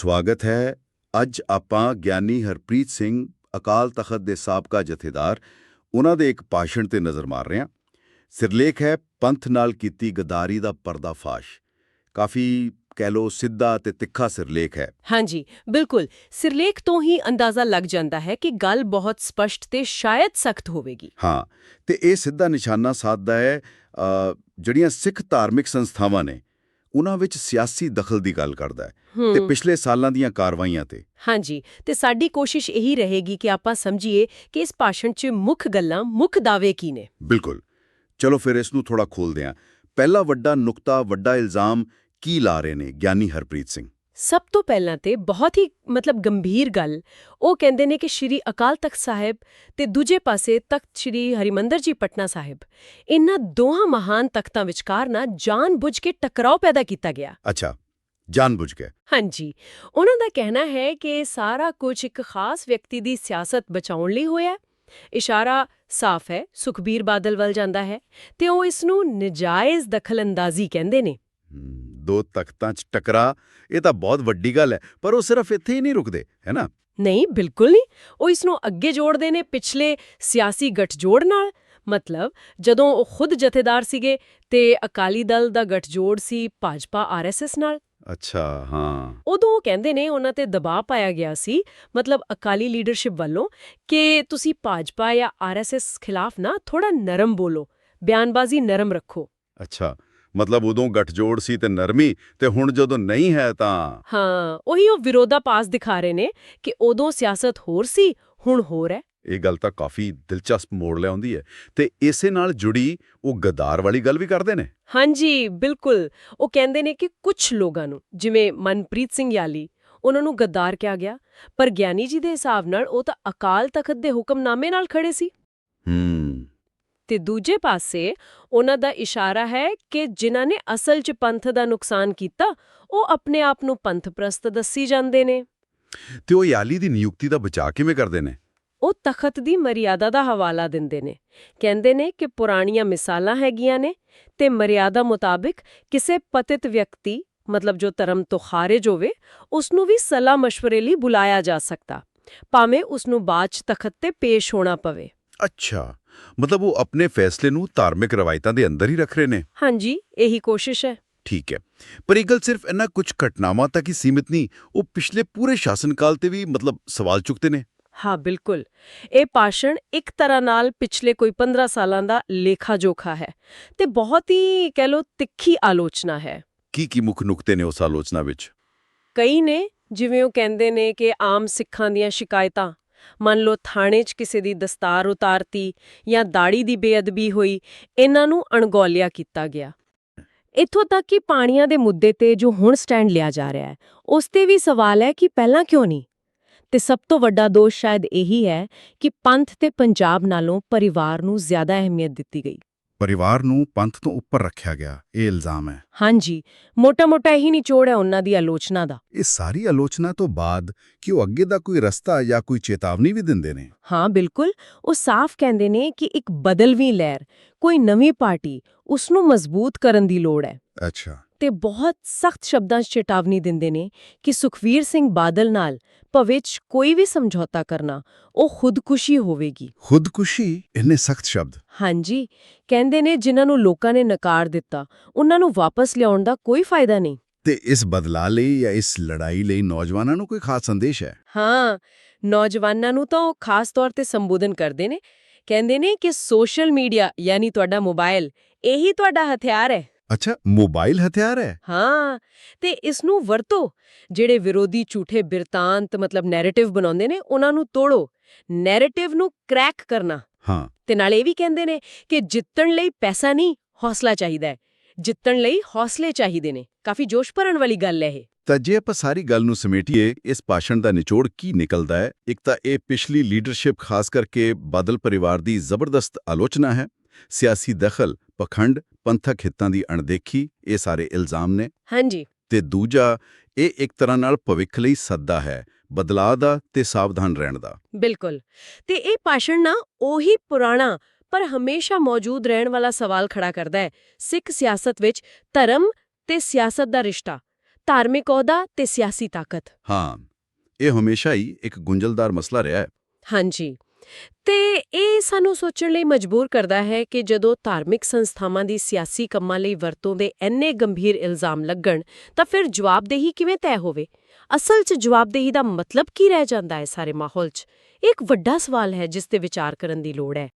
ਸਵਾਗਤ ਹੈ। ਅੱਜ ਆਪਾਂ ਗਿਆਨੀ ਹਰਪ੍ਰੀਤ ਸਿੰਘ ਅਕਾਲ ਤਖਤ ਦੇ ਸਾਬਕਾ ਜਥੇਦਾਰ ਉਹਨਾਂ ਦੇ ਇੱਕ ਭਾਸ਼ਣ ਤੇ ਨਜ਼ਰ ਮਾਰ ਰਹੇ ਹਾਂ। ਸਿਰਲੇਖ ਹੈ ਪੰਥ ਨਾਲ ਕੀਤੀ ਗਦਾਰੀ ਦਾ ਪਰਦਾਫਾਸ਼। ਕਾਫੀ ਕਹਿ ਲੋ ਸਿੱਧਾ ਤੇ ਤਿੱਖਾ ਸਿਰਲੇਖ ਹੈ। ਹਾਂਜੀ ਬਿਲਕੁਲ। ਸਿਰਲੇਖ ਤੋਂ ਹੀ ਅੰਦਾਜ਼ਾ ਲੱਗ ਜਾਂਦਾ ਹੈ ਕਿ ਗੱਲ ਬਹੁਤ ਸਪਸ਼ਟ ਤੇ ਸ਼ਾਇਦ ਸਖਤ ਹੋਵੇਗੀ। ਹਾਂ ਤੇ ਇਹ ਸਿੱਧਾ ਨਿਸ਼ਾਨਾ ਸਾਧਦਾ ਹੈ ਜਿਹੜੀਆਂ ਸਿੱਖ ਧਾਰਮਿਕ ਸੰਸਥਾਵਾਂ ਨੇ। ਉਹਨਾਂ ਵਿੱਚ ਸਿਆਸੀ ਦਖਲ ਦੀ ਗੱਲ ਕਰਦਾ ਹੈ ਤੇ ਪਿਛਲੇ ਸਾਲਾਂ ਦੀਆਂ ਕਾਰਵਾਈਆਂ ਤੇ। ਹਾਂਜੀ ਤੇ ਸਾਡੀ ਕੋਸ਼ਿਸ਼ ਇਹੀ ਰਹੇਗੀ ਕਿ ਆਪਾਂ ਸਮਝੀਏ ਕਿ ਇਸ ਭਾਸ਼ਣ 'ਚ ਮੁੱਖ ਗੱਲਾਂ ਮੁੱਖ ਦਾਅਵੇ ਕੀ ਨੇ। ਬਿਲਕੁਲ। ਚਲੋ ਫਿਰ ਇਸ ਨੂੰ ਥੋੜਾ ਖੋਲਦੇ ਹਾਂ। ਪਹਿਲਾ ਵੱਡਾ ਨੁਕਤਾ ਵੱਡਾ ਇਲਜ਼ਾਮ ਕੀ ਲਾ ਰਹੇ ਨੇ ਗਿਆਨੀ ਹਰਪ੍ਰੀਤ ਸਿੰਘ? ਸਭ ਤੋਂ ਪਹਿਲਾਂ ਤੇ ਬਹੁਤ ਹੀ ਮਤਲਬ ਗੰਭੀਰ ਗੱਲ ਉਹ ਕਹਿੰਦੇ ਨੇ ਕਿ ਸ਼੍ਰੀ ਅਕਾਲ ਤਖਤ ਸਾਹਿਬ ਤੇ ਦੂਜੇ ਪਾਸੇ ਤਖਤ ਸ਼੍ਰੀ ਹਰਿਮੰਦਰ ਜੀ ਪਟਨਾ ਸਾਹਿਬ ਇਹਨਾਂ ਦੋਹਾਂ ਮਹਾਨ ਤਖਤਾਂ ਵਿਚਕਾਰ ਨਾ ਜਾਣ-ਬੁੱਝ ਕੇ ਟਕਰਾਓ ਪੈਦਾ ਕੀਤਾ ਗਿਆ। ਅੱਛਾ ਜਾਣਬੁੱਝ ਕੇ। ਹਾਂਜੀ ਉਹਨਾਂ ਦਾ ਕਹਿਣਾ ਹੈ ਕਿ ਸਾਰਾ ਕੁਝ ਇੱਕ ਖਾਸ ਵਿਅਕਤੀ ਦੀ ਸਿਆਸਤ ਬਚਾਉਣ ਲਈ ਹੋਇਆ ਇਸ਼ਾਰਾ ਸਾਫ਼ ਹੈ ਸੁਖਬੀਰ ਬਾਦਲ ਵੱਲ ਜਾਂਦਾ ਹੈ ਤੇ ਉਹ ਇਸ ਨੂੰ ਨਜਾਇਜ਼ ਦਖਲਅੰਦਾਜ਼ੀ ਕਹਿੰਦੇ ਨੇ। ਦੋ ਤਖਤਾਂ 'ਚ ਟਕਰਾ ਇਹ ਤਾਂ ਬਹੁਤ ਵੱਡੀ ਗੱਲ ਹੈ ਪਰ ਉਹ ਸਿਰਫ ਇੱਥੇ ਹੀ ਨਹੀਂ ਰੁਕਦੇ ਹੈ ਨਾ? ਨਹੀਂ ਬਿਲਕੁਲ ਨਹੀਂ। ਉਹ ਇਸ ਨੂੰ ਅੱਗੇ ਜੋੜਦੇ ਨੇ ਪਿਛਲੇ ਸਿਆਸੀ ਗੱਠਜੋੜ ਨਾਲ। ਮਤਲਬ ਜਦੋਂ ਉਹ ਖੁਦ ਜਥੇਦਾਰ ਸੀਗੇ ਤੇ ਅਕਾਲੀ ਦਲ ਦਾ ਗੱਠਜੋੜ ਸੀ ਭਾਜਪਾ ਆਰਐਸਐਸ ਨਾਲ। ਅੱਛਾ ਹਾਂ। ਉਦੋਂ ਉਹ ਕਹਿੰਦੇ ਨੇ ਉਹਨਾਂ ਤੇ ਦਬਾਅ ਪਾਇਆ ਗਿਆ ਸੀ ਮਤਲਬ ਅਕਾਲੀ ਲੀਡਰਸ਼ਿਪ ਵੱਲੋਂ ਕਿ ਤੁਸੀਂ ਭਾਜਪਾ ਜਾਂ ਆਰਐਸਐਸ ਖਿਲਾਫ ਨਾ ਥੋੜਾ ਨਰਮ ਬੋਲੋ ਬਿਆਨਬਾਜ਼ੀ ਨਰਮ ਰੱਖੋ। ਅੱਛਾ। ਮਤਲਬ ਉਦੋਂ ਗੱਠਜੋੜ ਸੀ ਤੇ ਨਰਮੀ ਤੇ ਹੁਣ ਜਦੋਂ ਨਹੀਂ ਹੈ ਤਾਂ। ਹਾਂ ਉਹੀ ਉਹ ਵਿਰੋਧਾਪਾਸ ਦਿਖਾ ਰਹੇ ਨੇ ਕਿ ਉਦੋਂ ਸਿਆਸਤ ਹੋਰ ਸੀ ਹੁਣ ਹੋਰ ਹੈ। ਇਹ ਗੱਲ ਤਾਂ ਕਾਫੀ ਦਿਲਚਸਪ ਮੋੜ ਲਿਆਉਂਦੀ ਹੈ ਤੇ ਇਸੇ ਨਾਲ ਜੁੜੀ ਉਹ ਗਦਾਰ ਵਾਲੀ ਗੱਲ ਵੀ ਕਰਦੇ ਨੇ। ਹਾਂਜੀ ਬਿਲਕੁਲ। ਉਹ ਕਹਿੰਦੇ ਨੇ ਕਿ ਕੁਝ ਲੋਕਾਂ ਨੂੰ ਜਿਵੇਂ ਮਨਪ੍ਰੀਤ ਸਿੰਘ ਯਾਲੀ ਉਹਨਾਂ ਨੂੰ ਗੱਦਾਰ ਕਿਹਾ ਗਿਆ ਪਰ ਗਿਆਨੀ ਜੀ ਦੇ ਹਿਸਾਬ ਨਾਲ ਉਹ ਤਾਂ ਅਕਾਲ ਤਖਤ ਦੇ ਹੁਕਮਨਾਮੇ ਨਾਲ ਖੜੇ ਸੀ। ਹੂੰ। ਤੇ ਦੂਜੇ ਪਾਸੇ ਉਹਨਾਂ ਦਾ ਇਸ਼ਾਰਾ ਹੈ ਕਿ ਜਿਨ੍ਹਾਂ ਨੇ ਅਸਲ 'ਚ ਪੰਥ ਦਾ ਨੁਕਸਾਨ ਕੀਤਾ ਉਹ ਆਪਣੇ ਆਪ ਨੂੰ ਪੰਥਪ੍ਰਸਤ ਦੱਸੀ ਜਾਂਦੇ ਨੇ। ਤੇ ਉਹ ਯਾਲੀ ਦੀ ਨਿਯੁਕਤੀ ਦਾ ਬਚਾਅ ਕਿਵੇਂ ਕਰਦੇ ਨੇ? ਉਹ ਤਖਤ ਦੀ ਮਰਿਆਦਾ ਦਾ ਹਵਾਲਾ ਦਿੰਦੇ ਨੇ। ਕਹਿੰਦੇ ਨੇ ਕਿ ਪੁਰਾਣੀਆਂ ਮਿਸਾਲਾਂ ਹੈਗੀਆਂ ਨੇ ਤੇ ਮਰਿਆਦਾ ਮੁਤਾਬਿਕ ਕਿਸੇ ਪਤਿਤ ਵਿਅਕਤੀ ਮਤਲਬ ਜੋ ਧਰਮ ਤੋਂ ਖਾਰਿਜ ਹੋਵੇ ਉਸ ਨੂੰ ਵੀ ਸਲਾਹ مشਵਰੇ ਲਈ ਬੁਲਾਇਆ ਜਾ ਸਕਦਾ ਭਾਵੇਂ ਉਸ ਨੂੰ ਬਾਅਦ 'ਚ ਤਖਤ ਤੇ ਪੇਸ਼ ਹੋਣਾ ਪਵੇ। ਅੱਛਾ। ਮਤਲਬ ਉਹ ਆਪਣੇ ਫੈਸਲੇ ਨੂੰ ਧਾਰਮਿਕ ਰਵਾਇਤਾਂ ਦੇ ਅੰਦਰ ਹੀ ਰੱਖ ਰਹੇ ਨੇ? ਹਾਂਜੀ ਇਹੀ ਕੋਸ਼ਿਸ਼ ਹੈ। ਠੀਕ ਹੈ। ਪਰ ਇਹ ਗੱਲ ਸਿਰਫ ਇਹਨਾਂ ਕੁਝ ਘਟਨਾਵਾਂ ਤੱਕ ਹੀ ਸੀਮਿਤ ਨਹੀਂ ਉਹ ਪਿਛਲੇ ਪੂਰੇ ਸ਼ਾਸਨਕਾਲ ਤੇ ਵੀ ਮਤਲਬ ਸਵਾਲ ਚੁੱਕਦੇ ਨੇ। ਹਾਂ ਬਿਲਕੁਲ। ਇਹ ਭਾਸ਼ਣ ਇੱਕ ਤਰ੍ਹਾਂ ਨਾਲ ਪਿਛਲੇ ਕੋਈ 15 ਸਾਲਾਂ ਦਾ ਲੇਖਾ ਜੋਖਾ ਹੈ ਤੇ ਬਹੁਤ ਹੀ ਕਹਿ ਲੋ ਤਿੱਖੀ ਆਲੋਚਨਾ ਹੈ। ਕੀ ਕੀ ਮੁੱਖ ਨੁਕਤੇ ਨੇ ਉਸ ਆਲੋਚਨਾ ਵਿੱਚ? ਕਈ ਨੇ ਜਿਵੇਂ ਉਹ ਕਹਿੰਦੇ ਨੇ ਕਿ ਆਮ ਸਿੱਖਾਂ ਦੀਆਂ ਸ਼ਿਕਾਇਤਾਂ ਮੰਨ ਲਓ ਥਾਣੇ 'ਚ ਕਿਸੇ ਦੀ ਦਸਤਾਰ ਉਤਾਰਤੀ ਜਾਂ ਦਾੜੀ ਦੀ ਬੇਅਦਬੀ ਹੋਈ, ਇਹਨਾਂ ਨੂੰ ਅਣਗੌਲਿਆ ਕੀਤਾ ਗਿਆ। ਇੱਥੋਂ ਤੱਕ ਕਿ ਪਾਣੀਆਂ ਦੇ ਮੁੱਦੇ ਤੇ ਜੋ ਹੁਣ ਸਟੈਂਡ ਲਿਆ ਜਾ ਰਿਹਾ ਹੈ, ਉਸ ਤੇ ਵੀ ਸਵਾਲ ਹੈ ਕਿ ਪਹਿਲਾਂ ਕਿਉਂ ਨਹੀਂ? ਤੇ ਸਭ ਤੋਂ ਵੱਡਾ ਦੋਸ਼ ਸ਼ਾਇਦ ਇਹੀ ਹੈ ਕਿ ਪੰਥ ਤੇ ਪੰਜਾਬ ਨਾਲੋਂ ਪਰਿਵਾਰ ਨੂੰ ਜ਼ਿਆਦਾ ਅਹਿਮੀਅਤ ਦਿੱਤੀ ਗਈ। ਪਰਿਵਾਰ ਨੂੰ ਪੰਥ ਤੋਂ ਉੱਪਰ ਰੱਖਿਆ ਗਿਆ। ਇਹ ਇਲਜ਼ਾਮ ਹੈ। ਹਾਂਜੀ ਮੋਟਾ-ਮੋਟਾ ਇਹੀ ਨਿਚੋੜ ਹੈ ਉਹਨਾਂ ਦੀ ਆਲੋਚਨਾ ਦਾ। ਇਹ ਸਾਰੀ ਆਲੋਚਨਾ ਤੋਂ ਬਾਅਦ ਕਿ ਉਹ ਅੱਗੇ ਦਾ ਕੋਈ ਰਸਤਾ ਜਾਂ ਕੋਈ ਚੇਤਾਵਨੀ ਵੀ ਦਿੰਦੇ ਨੇ। ਹਾਂ ਬਿਲਕੁਲ। ਉਹ ਸਾਫ਼ ਕਹਿੰਦੇ ਨੇ ਕਿ ਇੱਕ ਬਦਲਵੀਂ ਲਹਿਰ ਕੋਈ ਨਵੀਂ ਪਾਰਟੀ ਉਸ ਨੂੰ ਮਜ਼ਬੂਤ ਕਰਨ ਦੀ ਲੋੜ ਹੈ। ਅੱਛਾ। ਤੇ ਬਹੁਤ ਸਖਤ ਸ਼ਬਦਾਂ 'ਚ ਚੇਤਾਵਨੀ ਦਿੰਦੇ ਨੇ ਕਿ ਸੁਖਵੀਰ ਸਿੰਘ ਬਾਦਲ ਨਾਲ ਭਵਿੱਖ ਕੋਈ ਵੀ ਸਮਝੌਤਾ ਕਰਨਾ ਉਹ ਖੁਦਕੁਸ਼ੀ ਹੋਵੇਗੀ। ਖੁਦਕੁਸ਼ੀ ਇੰਨੇ ਸਖਤ ਸ਼ਬਦ। ਹਾਂਜੀ ਕਹਿੰਦੇ ਨੇ ਜਿਨ੍ਹਾਂ ਨੂੰ ਲੋਕਾਂ ਨੇ ਨਕਾਰ ਦਿੱਤਾ ਉਹਨਾਂ ਨੂੰ ਵਾਪਸ ਲਿਆਉਣ ਦਾ ਕੋਈ ਫਾਇਦਾ ਨਹੀਂ। ਤੇ ਇਸ ਬਦਲਾ ਲਈ ਜਾਂ ਇਸ ਲੜਾਈ ਲਈ ਨੌਜਵਾਨਾਂ ਨੂੰ ਕੋਈ ਖਾਸ ਸੰਦੇਸ਼ ਹੈ? ਹਾਂ ਨੌਜਵਾਨਾਂ ਨੂੰ ਤਾਂ ਉਹ ਖਾਸ ਤੌਰ ਤੇ ਸੰਬੋਧਨ ਕਰਦੇ ਨੇ। ਕਹਿੰਦੇ ਨੇ ਕਿ ਸੋਸ਼ਲ ਮੀਡੀਆ ਯਾਨੀ ਤੁਹਾਡਾ ਮੋਬਾਈਲ ਇਹੀ ਤੁਹਾਡਾ ਹਥਿਆਰ ਹੈ। ਅੱਛਾ ਮੋਬਾਈਲ ਹਥਿਆਰ ਹੈ ਹਾਂ ਤੇ ਇਸ ਨੂੰ ਵਰਤੋ ਜਿਹੜੇ ਵਿਰੋਧੀ ਝੂਠੇ ਬਿਰਤਾਂਤ ਮਤਲਬ ਨੈਰੇਟਿਵ ਬਣਾਉਂਦੇ ਨੇ ਉਹਨਾਂ ਨੂੰ ਤੋੜੋ ਨੈਰੇਟਿਵ ਨੂੰ ਕ੍ਰੈਕ ਕਰਨਾ ਹਾਂ ਤੇ ਨਾਲ ਇਹ ਵੀ ਕਹਿੰਦੇ ਨੇ ਕਿ ਜਿੱਤਣ ਲਈ ਪੈਸਾ ਨਹੀਂ ਹੌਸਲਾ ਚਾਹੀਦਾ ਹੈ ਜਿੱਤਣ ਲਈ ਹੌਸਲੇ ਚਾਹੀਦੇ ਨੇ ਕਾਫੀ ਜੋਸ਼ ਭਰਨ ਵਾਲੀ ਗੱਲ ਹੈ ਇਹ ਤਾਂ ਜੇ ਆਪਾਂ ਸਾਰੀ ਗੱਲ ਨੂੰ ਸਮੇਟੀਏ ਇਸ ਭਾਸ਼ਣ ਦਾ ਨਿਚੋੜ ਕੀ ਨਿਕਲਦਾ ਹੈ ਇੱਕ ਤਾਂ ਇਹ ਪਿਛਲੀ ਲੀਡਰਸ਼ਿਪ ਖਾਸ ਕਰਕੇ ਬਾਦਲ ਪਰਿਵਾਰ ਦੀ ਜ਼ਬਰਦਸਤ ਆਲੋਚਨਾ ਹੈ ਸਿਆਸੀ ਦਖਲ ਪਖੰਡ ਪੰਥਕ ਹਿੱਤਾਂ ਦੀ ਅਣਦੇਖੀ ਇਹ ਸਾਰੇ ਇਲਜ਼ਾਮ ਨੇ। ਹਾਂਜੀ। ਤੇ ਦੂਜਾ ਇਹ ਇੱਕ ਤਰ੍ਹਾਂ ਨਾਲ ਭਵਿੱਖ ਲਈ ਸੱਦਾ ਹੈ ਬਦਲਾਅ ਦਾ ਤੇ ਸਾਵਧਾਨ ਰਹਿਣ ਦਾ। ਬਿਲਕੁਲ। ਤੇ ਇਹ ਭਾਸ਼ਣ ਨਾ ਉਹੀ ਪੁਰਾਣਾ ਪਰ ਹਮੇਸ਼ਾ ਮੌਜੂਦ ਰਹਿਣ ਵਾਲਾ ਸਵਾਲ ਖੜਾ ਕਰਦਾ ਹੈ। ਸਿੱਖ ਸਿਆਸਤ ਵਿੱਚ ਧਰਮ ਤੇ ਸਿਆਸਤ ਦਾ ਰਿਸ਼ਤਾ ਧਾਰਮਿਕ ਅਹੁਦਾ ਤੇ ਸਿਆਸੀ ਤਾਕਤ। ਹਾਂ ਇਹ ਹਮੇਸ਼ਾ ਹੀ ਇੱਕ ਗੁੰਝਲਦਾਰ ਮਸਲਾ ਰਿਹਾ ਹੈ। ਹਾਂਜੀ। ਤੇ ਇਹ ਸਾਨੂੰ ਸੋਚਣ ਲਈ ਮਜਬੂਰ ਕਰਦਾ ਹੈ ਕਿ ਜਦੋਂ ਧਾਰਮਿਕ ਸੰਸਥਾਵਾਂ ਦੀ ਸਿਆਸੀ ਕੰਮਾਂ ਲਈ ਵਰਤੋਂ ਦੇ ਇੰਨੇ ਗੰਭੀਰ ਇਲਜ਼ਾਮ ਲੱਗਣ, ਤਾਂ ਫਿਰ ਜਵਾਬਦੇਹੀ ਕਿਵੇਂ ਤੈਅ ਹੋਵੇ? ਅਸਲ 'ਚ ਜਵਾਬਦੇਹੀ ਦਾ ਮਤਲਬ ਕੀ ਰਹਿ ਜਾਂਦਾ ਹੈ ਸਾਰੇ ਮਾਹੌਲ 'ਚ? ਇਹ ਇੱਕ ਵੱਡਾ ਸਵਾਲ ਹੈ ਜਿਸ ਤੇ ਵਿਚਾਰ ਕਰਨ ਦੀ ਲੋੜ ਹੈ।